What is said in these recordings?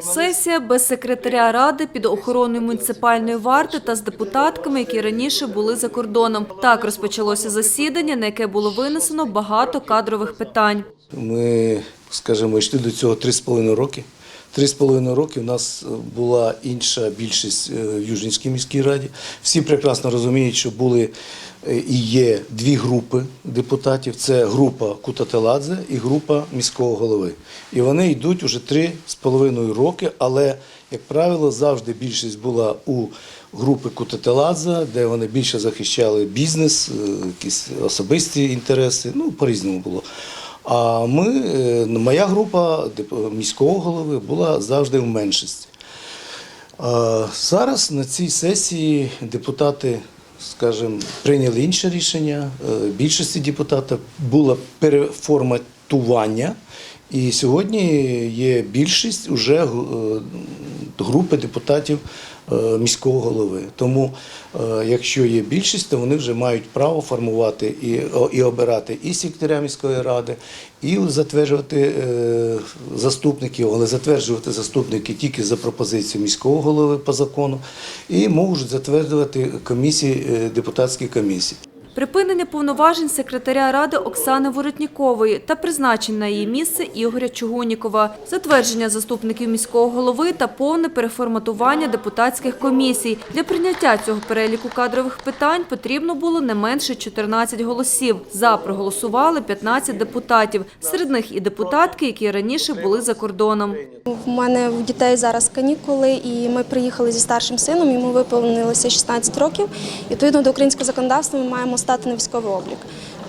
Сесія без секретаря ради під охороною муніципальної варти та з депутатками, які раніше були за кордоном. Так розпочалося засідання, на яке було винесено багато кадрових питань. Ми, скажімо, йшли до цього три з половиною роки. Три з половиною роки у нас була інша більшість е, в Южнінській міській раді. Всі прекрасно розуміють, що були е, і є дві групи депутатів: це група Кутателадзе і група міського голови. І вони йдуть уже три з половиною роки, але, як правило, завжди більшість була у групи Кутателадзе, де вони більше захищали бізнес, е, якісь особисті інтереси. Ну, по-різному було. А ми, е, моя група міського голови була завжди в меншості. Зараз на цій сесії депутати, скажімо, прийняли інше рішення. Е, Більшості депутатів було переформатування, і сьогодні є більшість уже е, групи депутатів міського голови. Тому, е, якщо є більшість, то вони вже мають право формувати і, і обирати і секретаря міської ради, і затверджувати е, заступників, але затверджувати заступники тільки за пропозицією міського голови по закону, і можуть затверджувати комісії, е, депутатські комісії. Припинення повноважень секретаря ради Оксани Воротнікової та призначення на її місце Ігоря Чугунікова, затвердження заступників міського голови та повне переформатування депутатських комісій. Для прийняття цього переліку кадрових питань потрібно було не менше 14 голосів. За проголосували 15 депутатів, серед них і депутатки, які раніше були за кордоном. В мене в дітей зараз канікули, і ми приїхали зі старшим сином. Йому виповнилося 16 років. І, Відповідно до українського законодавства, ми маємо стати на військовий облік.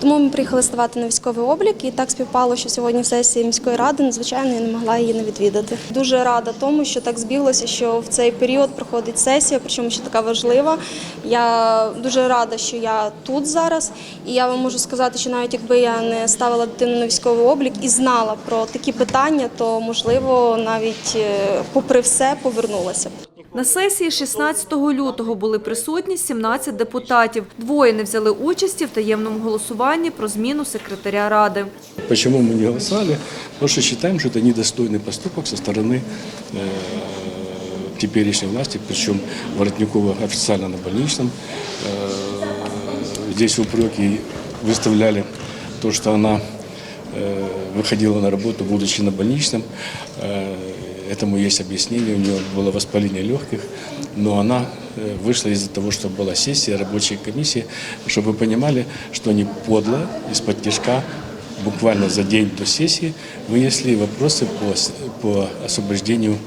Тому ми приїхали ставати на військовий облік, і так співпало, що сьогодні в сесії міської ради надзвичайно я не могла її не відвідати. Дуже рада тому, що так збіглося, що в цей період проходить сесія, причому ще така важлива. Я дуже рада, що я тут зараз, і я вам можу сказати, що навіть якби я не ставила дитину на військовий облік і знала про такі питання, то можливо навіть е, попри все повернулася. На сесії 16 лютого були присутні 17 депутатів. Двоє не взяли участі в таємному голосуванні про зміну секретаря ради. Почему мы не голосовали? Потому что считаем, что это недостойный поступок со стороны э, теперешней власти, причем Воротникова официально на больничном. Э, здесь упреки выставляли то, что она э, выходила на работу, будучи на больничном. Э, этому есть объяснение, у нее было воспаление легких, но она э, вышла из-за того, что была сессия рабочей комиссии, чтобы вы понимали, что они подло, из-под тяжка буквально за день до сессии вынесли вопросы по, с- по освобождению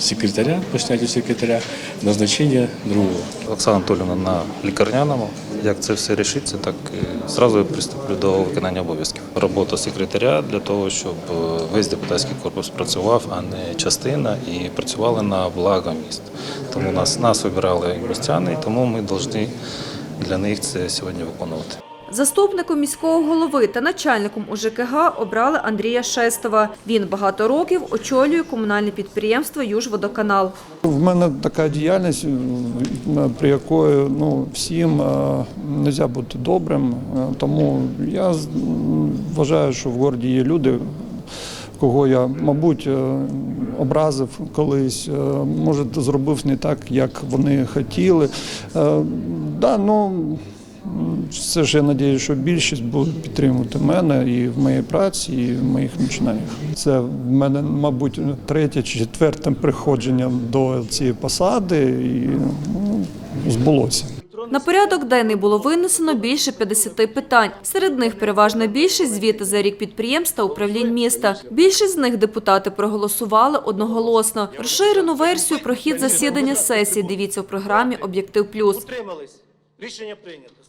секретаря, по снятию секретаря, назначение другого. Оксана Анатолівна на лікарняному. Як це все рішиться, так і зразу приступлю до виконання обов'язків. Робота секретаря для того, щоб е, весь депутатський корпус працював, а не частина, і працювали на благо міст. Тому нас, нас обирали містяни, тому ми повинні для них це сьогодні виконувати. Заступником міського голови та начальником УЖКГ обрали Андрія Шестова. Він багато років очолює комунальне підприємство «Южводоканал». В мене така діяльність, при якої ну, всім не можна бути добрим. Е, Тому я вважаю, що в городі є люди, кого я, мабуть, е, образив колись, е, може, зробив не так, як вони хотіли. Е, Да, ну, все ж я сподіваюся, що більшість буде підтримувати мене і в моїй праці, і в моїх починаннях. Це в мене, мабуть, третє чи четверте приходження до цієї посади, і ну, збулося. На порядок денний було винесено більше 50 питань. Серед них переважна більшість звіти за рік підприємств та управлінь міста. Більшість з них депутати проголосували одноголосно. Розширену версію про хід засідання сесії дивіться в програмі «Об'єктив плюс». Утримались. Рішення прийнято.